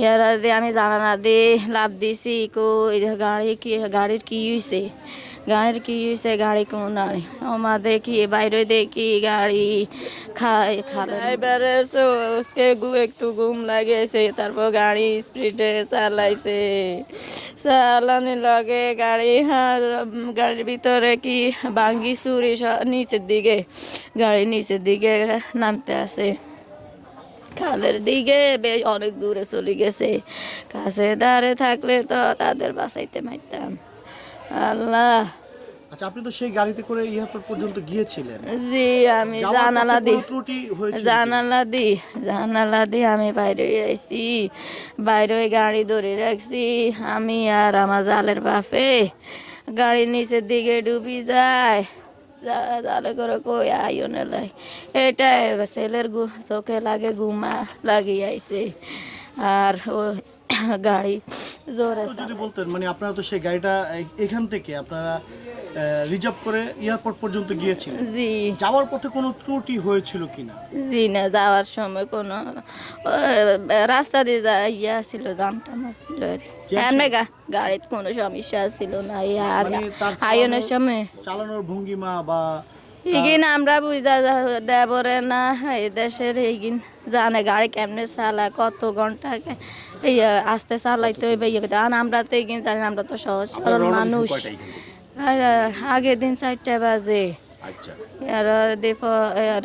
ইয়ারা দিয়ে আমি জানালা দিয়ে লাভ দিছি, কো গাড়ি কি, গাড়ির কি হয়েছে গাড়ির কি হয়েছে গাড়ি কোন নাই? ওমা দেখি, বাইরে দেখি, গাড়ি খাই খালে এবারে ওকে একটু ঘুম লাগেছে, তারপর গাড়ি স্পিডে চালাইছে। চালানি লগে গাড়ি গাড়ির ভিতরে কি ভাঙ্গি চুরি নিচের দিকে, গাড়ি নিচের দিকে নামতে আছে। খালের দিকে বেশ অনেক দূরে চলে গেছে। কাছে দাঁড়ে থাকলে তো তাদের বাঁচাইতে মারতাম আল্লাহ। আচ্ছা আপনি তো সেই গাড়িতে করে এয়ারপোর্ট পর্যন্ত গিয়েছিলেন। জি আমি জানালা দি? জানালা দি জানালা দি আমি বাইরে আইছি। বাইরে গাড়ি ধরে রাখছি। আমি আর আমার জালের বাপে গাড়ির নিচের দিকে ডুবি যায়। জা- করে কই আইও নেলাই এটাই ছেলের চোখে লাগে ঘুমা লাগিয়ে আইছে। আর ও গাড়ি জোরে বলতেন মানে আপনারা তো সেই গাড়িটা এখান থেকে আপনারা রিজার্ভ করে এয়ারপোর্ট পর্যন্ত গিয়েছিলেন জি। যাওয়ার পথে কোনো ত্রুটি হয়েছিল কিনা? জি না যাওয়ার সময় কোনো রাস্তা দিয়ে যা ইয়া ছিল জামটাম ছিল আর। এমনি গা- কোনো সমস্যা ছিল না মানে আয়নের সময়। চালানোর ভঙ্গিমা বা ইগিন আমরা বুঝা দেবরে না এই দেশের এইগিন জানে গাড়ি কেমনে চালা কত ঘণ্টা এই আস্তে চালাইতে হইবে ইয়ে আমরা তো এইগিন জানি না, আমরা তো সহজ সরল মানুষ। আগের দিন চারটা বাজে। আচ্ছা। আর দেখো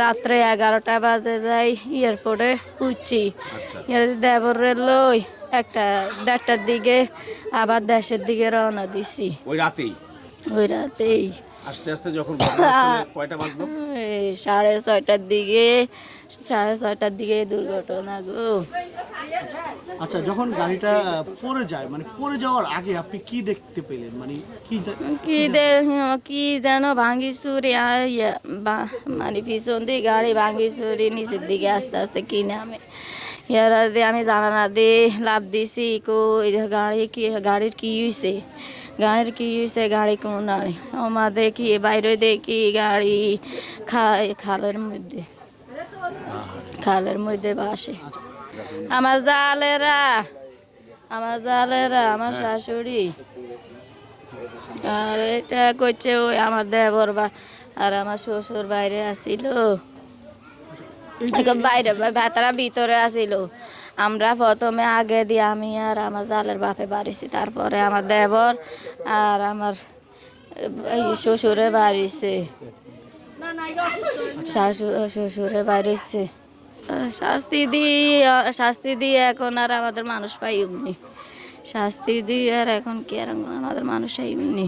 রাত্রে এগারোটা বাজে যাই এয়ারপোর্টে উঠছি। দেবরের লই একটা দেড়টার দিকে আবার দেশের দিকে রওনা দিছি। ওই রাতেই? ওই রাতেই। আস্তে আস্তে যখন কয়টা বাজলো? সাড়ে ছয়টার দিকে সাড়ে ছয়টার দিকে দুর্ঘটনা গো। আচ্ছা যখন গাড়িটা পড়ে যায় মানে পড়ে যাওয়ার আগে আপনি কি দেখতে পেলেন? মানে কি দে- কি কি যেন ভাঙ্গি চুরি মানে পিছন দিয়ে গাড়ি ভাঙ্গি চুরি নিচের দিকে আস্তে আস্তে কিনে আমি ইয়ারা দিয়ে আমি জানালা দিয়ে লাভ দিছি কো এই গাড়ি কি গাড়ির কি হয়েছে গাড়ির কি হয়েছে গাড়ি কোন নাই ওমা দেখি বাইরে দেখি গাড়ি। খাই খালের মধ্যে। খালের মধ্যে বাসে। আমার জালেরা আমার জালেরা আমার শাশুড়ি। আর এটা করছে ওই আমার দেবর বা আর আমার শ্বশুর বাইরে আসিল। বাইরে তারা ভিতরে আসিল। আমরা প্রথমে আগে দিয়ে আমি আর আমার জালের বাপে বাড়িছি, তারপরে আমার দেবর আর আমার শ্বশুরে বাড়িছে। শ্বশুরে বাড়িছে। শাস্তি দিয়ে শাস্তি দিয়ে এখন আর আমাদের মানুষ পাই এমনি শাস্তি দিয়ে আর এখন কি আর আমাদের মানুষ পাইনি